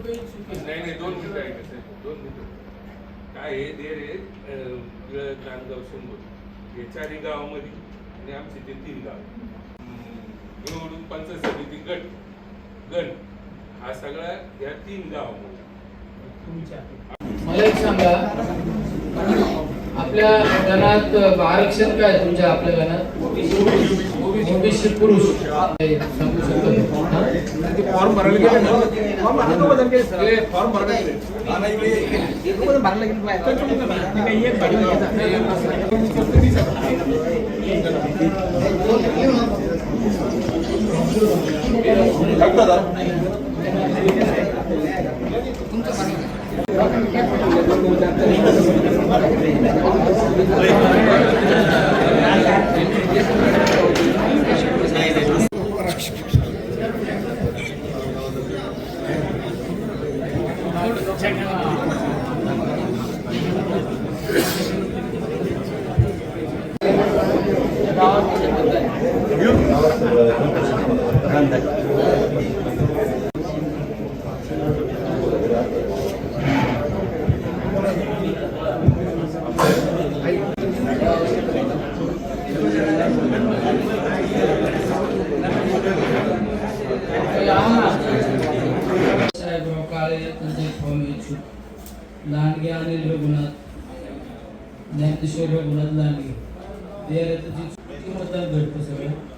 नाही नाही दोन दोन काय हे गावामध्ये आमचे तीन गाव. गट हा तीन गावामध्ये मला एक सांगा. आपल्या गणात आरक्षण काय तुमच्या आपल्या गणात? ओबीसी. पुरुष. सांगू फॉर्म भरायला गेले ना फॉर्म आता बदल केले सर फॉर्म भरायला गेले फॉर्म इच्छुक लांडगे आणि रघुनाथ ज्ञानेश्वर रघुनाथ लांडगे ते आहे मतदान भेटतं सगळं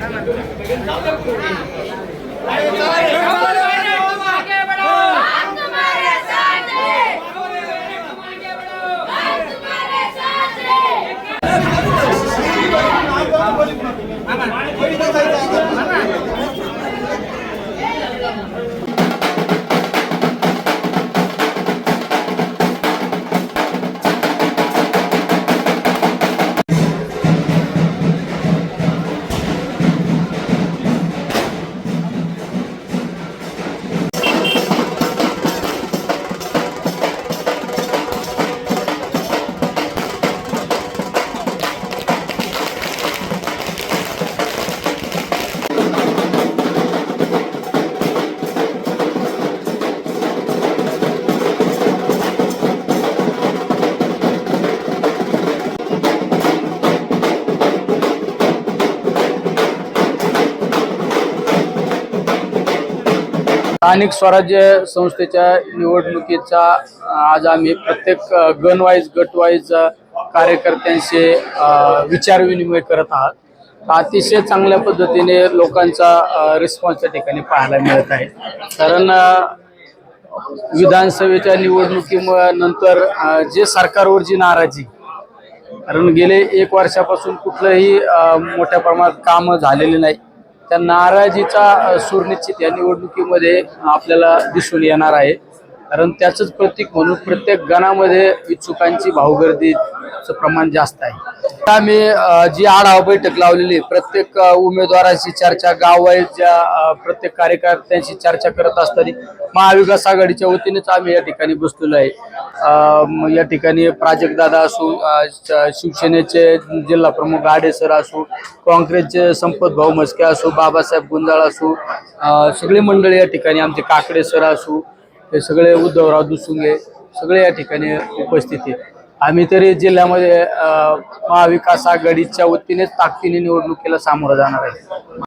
हम तुम्हारे साथ हैं हम तुम्हारे साथ हैं स्थानिक स्वराज्य संस्थेच्या निवडणुकीचा आज आम्ही प्रत्येक गनवाईज गटवाईज कार्यकर्त्यांशी विचारविनिमय करत आहात. अतिशय चांगल्या पद्धतीने लोकांचा रिस्पॉन्स त्या ठिकाणी पाहायला मिळत आहे. कारण विधानसभेच्या निवडणुकीनंतर जे सरकारवर जी नाराजी कारण गेले एक वर्षापासून कुठलंही मोठ्या प्रमाणात कामं झालेले नाही. त्या नाराजीचा सूर निश्चित या निवडणुकीमध्ये आपल्याला दिसून येणार आहे. कारण त्याचंच प्रतीक म्हणून प्रत्येक गणामध्ये इच्छुकांची भाऊगर्दीचं प्रमाण जास्त आहे. आम्ही जी आढावा बैठक लावलेली आहे, प्रत्येक अ, उमेदवाराची चर्चा गाववाईज ज्या प्रत्येक कार्यकर्त्यांशी चर्चा करत असताना महाविकास आघाडीच्या वतीनेच आम्ही या ठिकाणी बसलेलो आहे. या ठिकाणी प्राजक्तदादा असू शिवसेनेचे जिल्हा प्रमुख गाडेसर सर असो काँग्रेसचे संपत भाऊ मस्के असो बाबासाहेब गुंजाळ असो सगळी सगळे मंडळी या ठिकाणी आमचे काकडे सर असो हे सगळे उद्धवराव दुसुंगे सगळे या ठिकाणी उपस्थित आहेत. आम्ही तरी जिल्ह्यामध्ये अ, महाविकास आघाडीच्या वतीनेच ताकदीने निवडणुकीला सामोरं जाणार आहे.